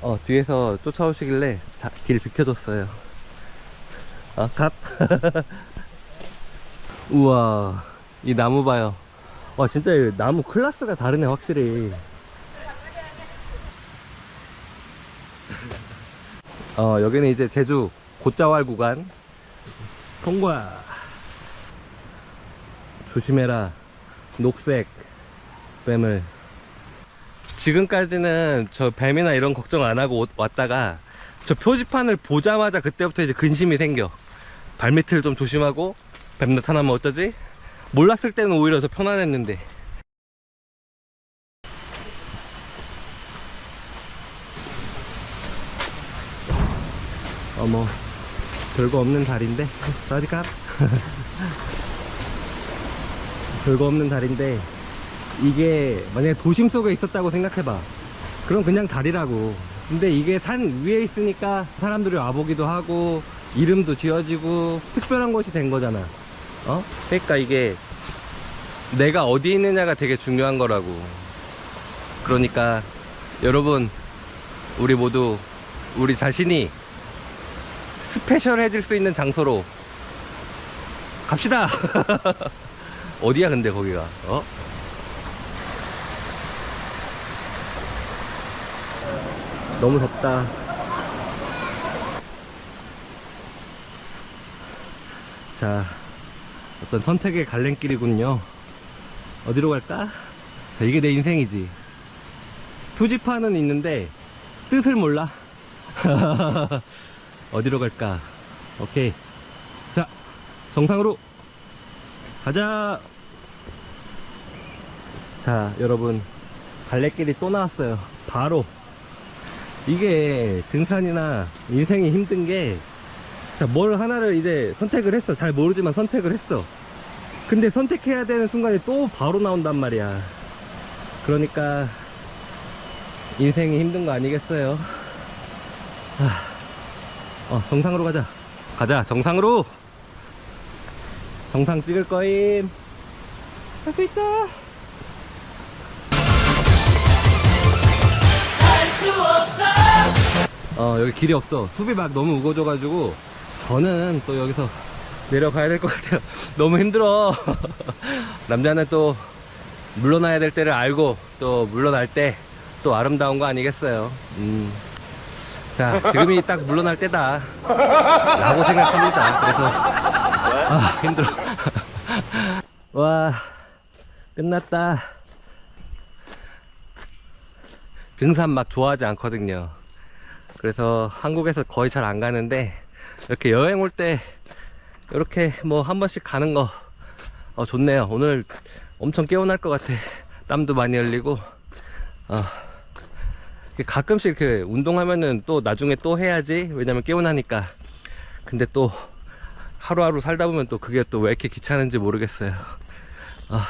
어, 뒤에서 쫓아오시길래 자, 길 비켜줬어요. 아, 갓. 우와, 이 나무 봐요. 와, 진짜 이 나무 클라스가 다르네, 확실히. 어, 여기는 이제 제주 곶자왈 구간. 통과. 조심해라. 녹색 뱀을. 지금까지는 저 뱀이나 이런 걱정 안 하고 오- 왔다가 저 표지판을 보자마자 그때부터 이제 근심이 생겨. 발밑을 좀 조심하고 뱀 나타나면 어쩌지? 몰랐을 때는 오히려 더 편안했는데. 어머, 별거 없는 달인데? 어디가? 별거 없는 달인데, 이게 만약에 도심 속에 있었다고 생각해봐. 그럼 그냥 달이라고. 근데 이게 산 위에 있으니까 사람들이 와보기도 하고, 이름도 지어지고, 특별한 곳이 된 거잖아. 어? 그러니까 이게 내가 어디 있느냐가 되게 중요한 거라고. 그러니까 여러분, 우리 모두 우리 자신이 스페셜해질 수 있는 장소로 갑시다. 어디야 근데 거기가? 어? 너무 덥다. 자, 어떤 선택의 갈림길이군요. 어디로 갈까? 자, 이게 내 인생이지. 표지판은 있는데 뜻을 몰라. 어디로 갈까? 오케이. 자, 정상으로 가자. 자, 여러분. 갈래길이 또 나왔어요. 바로. 이게 등산이나 인생이 힘든 게, 자, 뭘 하나를 이제 선택을 했어. 잘 모르지만 선택을 했어. 근데 선택해야 되는 순간에 또 바로 나온단 말이야. 그러니까, 인생이 힘든 거 아니겠어요? 하, 어, 정상으로 가자. 가자, 정상으로! 정상 찍을 거임. 할 수 있다! 어, 여기 길이 없어. 숲이 막 너무 우거져 가지고, 저는 또 여기서 내려가야 될 것 같아요. 너무 힘들어. 남자는 또 물러나야 될 때를 알고, 또 물러날 때 또 아름다운 거 아니겠어요. 음. 자, 지금이 딱 물러날 때다. 라고 생각합니다. 그래서, 아, 힘들어. 와, 끝났다. 등산 막 좋아하지 않거든요. 그래서 한국에서 거의 잘 안 가는데, 이렇게 여행 올 때, 이렇게 뭐 한 번씩 가는 거, 어, 좋네요. 오늘 엄청 개운할 것 같아. 땀도 많이 흘리고, 어. 가끔씩 그 운동하면은 또 나중에 또 해야지. 왜냐면 개운하니까. 근데 또 하루하루 살다 보면 또 그게 또 왜 이렇게 귀찮은지 모르겠어요. 아,